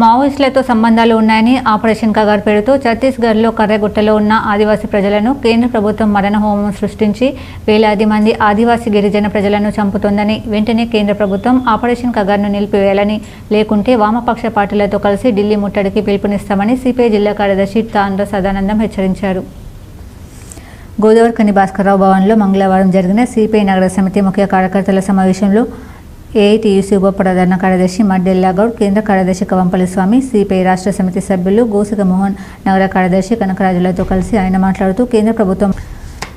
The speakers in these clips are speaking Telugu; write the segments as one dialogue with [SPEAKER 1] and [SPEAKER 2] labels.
[SPEAKER 1] మావోయిస్టులతో సంబంధాలు ఉన్నాయని ఆపరేషన్ కగారు పేరుతో ఛత్తీస్గఢ్లో కర్రగుట్టలో ఉన్న ఆదివాసీ ప్రజలను కేంద్ర ప్రభుత్వం మరణ హోమం సృష్టించి వేలాది మంది ఆదివాసీ గిరిజన ప్రజలను చంపుతోందని వెంటనే కేంద్ర ప్రభుత్వం ఆపరేషన్ కగార్ను నిలిపివేయాలని లేకుంటే వామపక్ష పార్టీలతో కలిసి ఢిల్లీ ముట్టడికి పిలుపునిస్తామని సిపిఐ జిల్లా కార్యదర్శి తాండ్ర సదానందం హెచ్చరించారు. గోదావరికని భాస్కర్రావు భవన్లో మంగళవారం జరిగిన సిపిఐ నగర సమితి ముఖ్య కార్యకర్తల సమావేశంలో ఏఐటీయూసీ ఉప ప్రధాన కార్యదర్శి మడ్డెల్లాగౌడ్ కేంద్ర కార్యదర్శి కవంపల్లి స్వామి సిపిఐ రాష్ట్ర సమితి సభ్యులు గోసిక మోహన్ నగర కార్యదర్శి కనకరాజులతో కలిసి ఆయన మాట్లాడుతూ కేంద్ర ప్రభుత్వం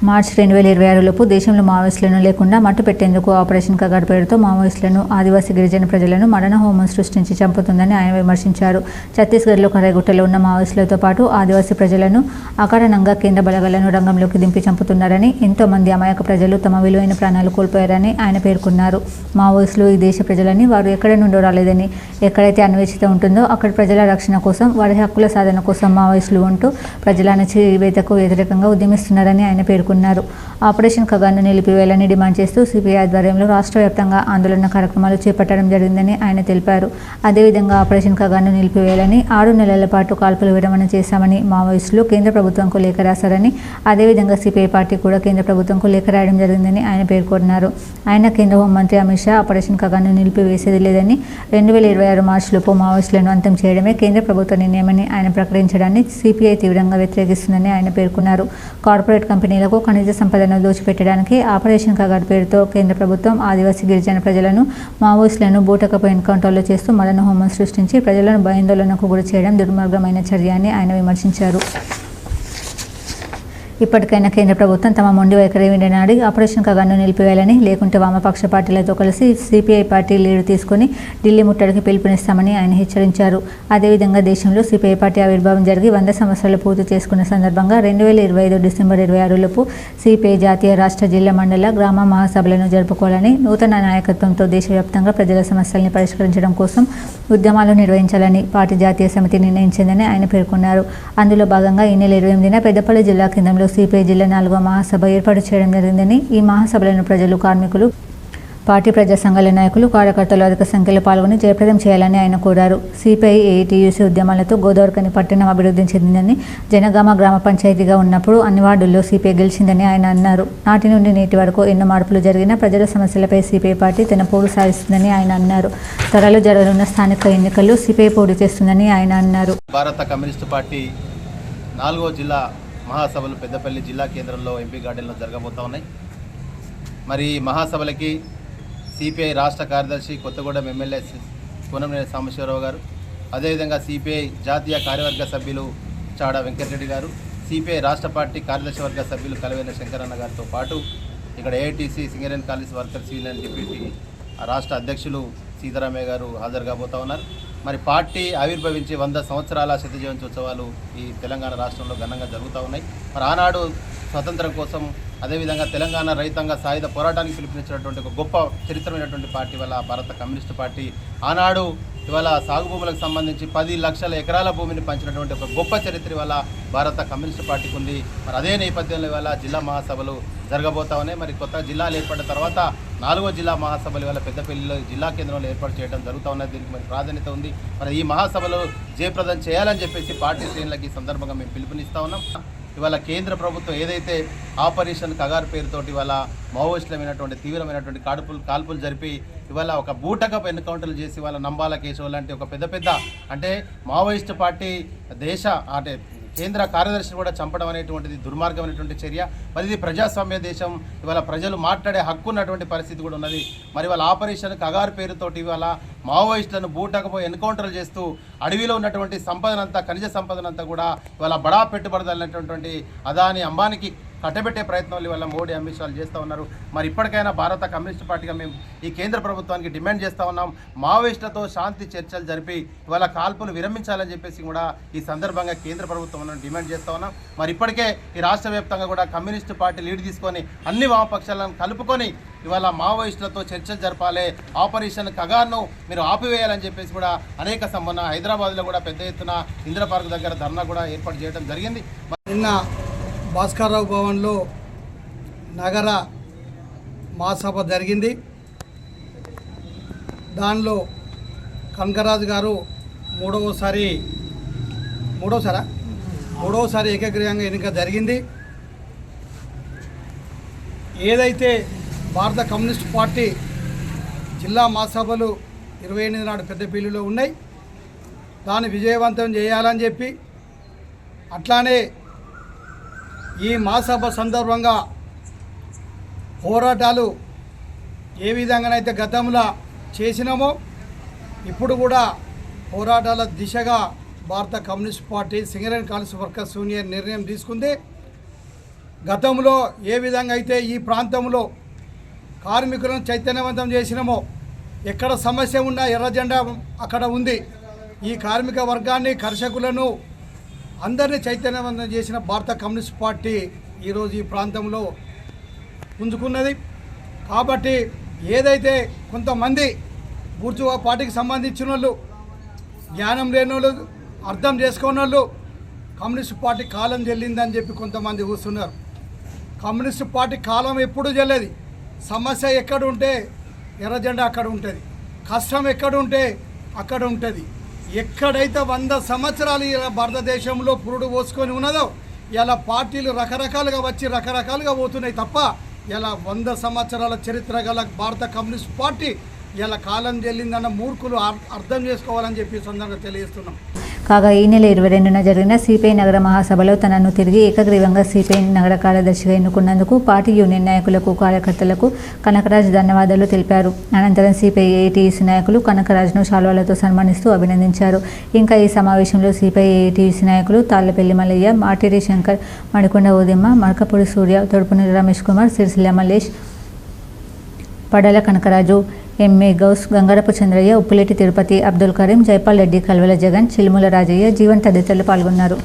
[SPEAKER 1] మార్చి రెండు వేల ఇరవై ఆరులోపు దేశంలో మావోయిస్టులను లేకుండా మట్టు పెట్టేందుకు ఆపరేషన్ కగాడ్ పేరుతో మావోయిస్టులను ఆదివాసీ గిరిజన ప్రజలను మరణ హోమం సృష్టించి చంపుతుందని ఆయన విమర్శించారు. ఛత్తీస్గఢ్లో కర్రగుట్టలో ఉన్న మావోయిస్టులతో పాటు ఆదివాసీ ప్రజలను అకారణంగా కేంద్ర బలగాలను రంగంలోకి దింపి చంపుతున్నారని ఎంతో మంది అమాయక ప్రజలు తమ విలువైన ప్రాణాలు కోల్పోయారని ఆయన పేర్కొన్నారు. మావోయిస్టులు ఈ దేశ ప్రజలని వారు ఎక్కడ నుండో రాలేదని ఎక్కడైతే అన్వేషిత ఉంటుందో అక్కడ ప్రజల రక్షణ కోసం వారి హక్కుల సాధన కోసం మావోయిస్టులు ఉంటూ ప్రజల అణచివేతకు వ్యతిరేకంగా ఉద్యమిస్తున్నారని ఆయన పేర్కొన్నారు. ఆపరేషన్ ఖగాను నిలిపివేయాలని డిమాండ్ చేస్తూ సిపిఐ ఆధ్వర్యంలో రాష్ట్ర వ్యాప్తంగా ఆందోళన కార్యక్రమాలు చేపట్టడం జరిగిందని ఆయన తెలిపారు. అదేవిధంగా ఆపరేషన్ ఖగాను నిలిపివేయాలని ఆరు నెలల పాటు కాల్పులు విరమణ చేశామని మావోయిస్టులు కేంద్ర ప్రభుత్వంకు లేఖ రాశారని అదేవిధంగా సిపిఐ పార్టీ కూడా కేంద్ర ప్రభుత్వంకు లేఖ రాయడం జరిగిందని ఆయన పేర్కొన్నారు. ఆయన కేంద్ర హోంమంత్రి అమిత్ షా ఆపరేషన్ ఖగాను నిలిపివేసేది లేదని రెండు వేల ఇరవై ఆరు మార్చిలోపు మావోయిస్టులను అంతం చేయడమే కేంద్ర ప్రభుత్వ నిర్ణయమని ఆయన ప్రకటించడాన్ని సిపిఐ తీవ్రంగా వ్యతిరేకిస్తుందని ఆయన పేర్కొన్నారు. కార్పొరేట్ కంపెనీలకు ఖనిజ సంపదను దోచిపెట్టడానికి ఆపరేషన్ కగాడ్ పేరుతో కేంద్ర ప్రభుత్వం ఆదివాసీ గిరిజన ప్రజలను మావోయిస్టులను బూటకపు ఎన్కౌంటర్లు చేస్తూ మరణ హోమం సృష్టించి ప్రజలను భయాందోళనకు గురి చేయడం దుర్మార్గమైన చర్య అని ఆయన విమర్శించారు. ఇప్పటికైనా కేంద్ర ప్రభుత్వం తమ మొండి వైఖరి విననాడి ఆపరేషన్ కగాను నిలిపివేయాలని లేకుంటే వామపక్ష పార్టీలతో కలిసి సిపిఐ పార్టీ లీడు తీసుకుని ఢిల్లీ ముట్టడికి పిలుపునిస్తామని ఆయన హెచ్చరించారు. అదేవిధంగా దేశంలో సిపిఐ పార్టీ ఆవిర్భావం జరిగి వంద సంవత్సరాలు పూర్తి చేసుకున్న సందర్భంగా రెండు వేల ఇరవై ఐదు డిసెంబర్ ఇరవై ఆరులోపు సిపిఐ జాతీయ రాష్ట్ర జిల్లా మండల గ్రామ మహాసభలను జరుపుకోవాలని నూతన నాయకత్వంతో దేశవ్యాప్తంగా ప్రజల సమస్యల్ని పరిష్కరించడం కోసం ఉద్యమాలు నిర్వహించాలని పార్టీ జాతీయ సమితి నిర్ణయించిందని ఆయన పేర్కొన్నారు. అందులో భాగంగా ఈ నెల ఇరవై ఎనిమిదిన పెద్దపల్లి జిల్లా కేంద్రంలో సిపిఐ జిల్లా నాలుగో మహాసభ ఏర్పాటు చేయడం జరిగిందని ఈ మహాసభలను ప్రజలు కార్మికులు పార్టీ ప్రజా సంఘాల నాయకులు కార్యకర్తలు అధిక సంఖ్యలో పాల్గొని జయప్రదం చేయాలని ఆయన కోరారు. సిపిఐ ఏటీయూసీ ఉద్యమాలతో గోదావరికని పట్టణం అభివృద్ధి చెందిందని జనగామ గ్రామ పంచాయతీగా ఉన్నప్పుడు అన్ని వార్డుల్లో సిపిఐ గెలిచిందని ఆయన అన్నారు. నాటి నుండి నేటి వరకు ఎన్నో మార్పులు జరిగినా ప్రజల సమస్యలపై సిపిఐ పార్టీ తన పోరు సాధిస్తుందని ఆయన అన్నారు. త్వరలో జరగనున్న స్థానిక ఎన్నికల్లో సిపిఐ పోటీ చేస్తుందని ఆయన అన్నారు.
[SPEAKER 2] భారత కమ్యూనిస్టు పార్టీ నాలుగో జిల్లా మహాసభలు పెద్దపల్లి జిల్లా కేంద్రంలో ఎంపీ గార్డెన్లో జరగబోతా ఉన్నాయి. మరి మహాసభలకి సిపిఐ రాష్ట్ర కార్యదర్శి కొత్తగూడెం ఎమ్మెల్యే కోనంనేని సాంబశివరావు గారు అదేవిధంగా సిపిఐ జాతీయ కార్యవర్గ సభ్యులు చాడ వెంకటరెడ్డి గారు సిపిఐ రాష్ట్ర పార్టీ కార్యదర్శి వర్గ సభ్యులు కలవేన శంకరన్న గారితో పాటు ఇక్కడ AITC Singareni college workers union deputy రాష్ట్ర అధ్యక్షులు సీతారామయ్య గారు హాజరు కాబోతా ఉన్నారు. మరి పార్టీ ఆవిర్భవించి వంద సంవత్సరాల శత జయంత్యోత్సవాలు ఈ తెలంగాణ రాష్ట్రంలో ఘనంగా జరుగుతూ ఉన్నాయి. మరి ఆనాడు స్వతంత్రం కోసం అదేవిధంగా తెలంగాణ రైతాంగ సాయుధ పోరాటానికి పిలుపునిచ్చినటువంటి ఒక గొప్ప చరిత్రమైనటువంటి పార్టీ వల్ల భారత కమ్యూనిస్టు పార్టీ. ఆనాడు ఇవాళ సాగు భూములకు సంబంధించి పది లక్షల ఎకరాల భూమిని పంచినటువంటి ఒక గొప్ప చరిత్ర వల్ల భారత కమ్యూనిస్టు పార్టీకి ఉంది మరి అదే నేపథ్యంలో ఇవాళ జిల్లా మహాసభలు జరగబోతా ఉన్నాయి. మరి కొత్త జిల్లాలు ఏర్పడిన తర్వాత నాలుగో జిల్లా మహాసభలు ఇవాళ పెద్దపల్లిలో జిల్లా కేంద్రంలో ఏర్పాటు చేయడం జరుగుతూ ఉన్నది. దీనికి మరి ప్రాధాన్యత ఉంది. మరి ఈ మహాసభలు జయప్రదం చేయాలని చెప్పేసి పార్టీ శ్రేణులకు ఈ సందర్భంగా మేము పిలుపునిస్తా ఉన్నాం. ఇవాళ కేంద్ర ప్రభుత్వం ఏదైతే ఆపరేషన్ కగార్ పేరుతోటి ఇవాళ మావోయిస్టులమైనటువంటి తీవ్రమైనటువంటి కాడుపులు కాల్పులు జరిపి ఇవాళ ఒక బూటకపు ఎన్కౌంటర్లు చేసి వాళ్ళ నంబాల కేశవ లాంటి ఒక పెద్ద పెద్ద అంటే మావోయిస్ట్ పార్టీ దేశ అంటే కేంద్ర కార్యదర్శిని కూడా చంపడం అనేటువంటిది దుర్మార్గమైనటువంటి చర్య. మరి ఇది ప్రజాస్వామ్య దేశం. ఇవాళ ప్రజలు మాట్లాడే హక్కు ఉన్నటువంటి పరిస్థితి కూడా ఉన్నది. మరి వాళ్ళ ఆపరేషన్ కగార్ పేరుతోటి ఇవాళ మావోయిస్టులను బూటకపోయి ఎన్కౌంటర్లు చేస్తూ అడవిలో ఉన్నటువంటి సంపదనంతా ఖనిజ సంపదనంతా కూడా ఇవాళ బడా పెట్టుబడిదారులైనటువంటి అదాని అంబానికి కట్టబెట్టే ప్రయత్నాలు వల్ల మోడీ అమిత్ షాలు చేస్తూ ఉన్నారు. మరి ఇప్పటికైనా భారత కమ్యూనిస్ట్ పార్టీగా మేము ఈ కేంద్ర ప్రభుత్వానికి డిమాండ్ చేస్తూ ఉన్నాం. మావోయిస్టులతో శాంతి చర్చలు జరిపి ఇవాళ కాల్పులు విరమించాలని చెప్పేసి కూడా ఈ సందర్భంగా కేంద్ర ప్రభుత్వం డిమాండ్ చేస్తూ ఉన్నాం. మరి ఇప్పటికే ఈ రాష్ట్ర వ్యాప్తంగా కూడా కమ్యూనిస్ట్ పార్టీ లీడ్ తీసుకొని అన్ని వామపక్షాలను కలుపుకొని ఇవాళ మావోయిస్టులతో చర్చలు జరపాలి. ఆపరేషన్ కగార్ను మీరు ఆపివేయాలని చెప్పేసి కూడా అనేక సంబంధ హైదరాబాద్లో కూడా పెద్ద ఎత్తున ఇందిరా పార్క్ దగ్గర ధర్నా కూడా ఏర్పాటు చేయడం జరిగింది.
[SPEAKER 3] నిన్న భాస్కర్రావు భవన్లో నగర మహాసభ జరిగింది. దానిలో కనకరాజు గారు మూడవసారి మూడవసారా? మూడవసారి ఏకగ్రీవంగా ఎన్నిక జరిగింది. ఏదైతే భారత కమ్యూనిస్ట్ పార్టీ జిల్లా మహాసభలు ఇరవై ఎనిమిది నాడు పెద్దపల్లిలో ఉన్నాయి దాన్ని విజయవంతం చేయాలని చెప్పి అట్లానే ఈ మహాసభ సందర్భంగా పోరాటాలు ఏ విధంగానైతే గతంలో చేసినామో ఇప్పుడు కూడా పోరాటాల దిశగా భారత communist party Singareni college workers union నిర్ణయం తీసుకుంది. గతంలో ఏ విధంగా అయితే ఈ ప్రాంతంలో కార్మికులను చైతన్యవంతం చేసినామో ఎక్కడ సమస్య ఉన్నా ఎర్ర జెండా అక్కడ ఉంది. ఈ కార్మిక వర్గాన్ని కర్షకులను అందరినీ చైతన్యవంతం చేసిన భారత కమ్యూనిస్ట్ పార్టీ ఈరోజు ఈ ప్రాంతంలో పుంజుకున్నది. కాబట్టి ఏదైతే కొంతమంది బూర్జువా పార్టీకి సంబంధించిన వాళ్ళు జ్ఞానం లేని వాళ్ళు అర్థం చేసుకున్న వాళ్ళు కమ్యూనిస్ట్ పార్టీ కాలం చెల్లిందని చెప్పి కొంతమంది కూర్చున్నారు. కమ్యూనిస్ట్ పార్టీ కాలం ఎప్పుడు చెల్లేది? సమస్య ఎక్కడ ఉంటే ఎర్రజెండా అక్కడ ఉంటుంది. కష్టం ఎక్కడ ఉంటే అక్కడ ఉంటుంది. ఎక్కడైతే వంద సంవత్సరాలు ఇలా భారతదేశంలో పురుడు పోసుకొని ఉన్నదో ఇలా పార్టీలు రకరకాలుగా వచ్చి రకరకాలుగా పోతున్నాయి తప్ప ఇలా వంద సంవత్సరాల చరిత్ర గల భారత కమ్యూనిస్ట్ పార్టీ ఇలా కాలం చెల్లిందన్న మూర్ఖులు అర్థం చేసుకోవాలని చెప్పి ఈ సందర్భంగా తెలియజేస్తున్నాం.
[SPEAKER 1] కాగా ఈ నెల ఇరవై రెండున జరిగిన సిపిఐ నగర మహాసభలో తనను తిరిగి ఏకగ్రీవంగా సిపిఐ నగర కార్యదర్శిగా ఎన్నుకున్నందుకు పార్టీ యూనియన్ నాయకులకు కార్యకర్తలకు కనకరాజ్ ధన్యవాదాలు తెలిపారు. అనంతరం సిపిఐ ఏటీయూసీ నాయకులు కనకరాజ్ను శాల్వాలతో సన్మానిస్తూ అభినందించారు. ఇంకా ఈ సమావేశంలో సిపిఐ ఏటీయూసీ నాయకులు తాళ్ళపల్లి మల్లయ్య మాటిరి శంకర్ మడికొండ ఉదిమ్మ మడకపూడి సూర్య తొడుపుని రమేష్ కుమార్ సిరిసిల్ల మల్లేష్ పడల కనకరాజు ఎంఏ గౌస్ గంగారపు చంద్రయ్య ఉప్పులేటి తిరుపతి అబ్దుల్ కరీం జైపాల్ రెడ్డి కల్వల జగన్ చిలుముల రాజయ్య జీవన్ తదితరులు పాల్గొన్నారు.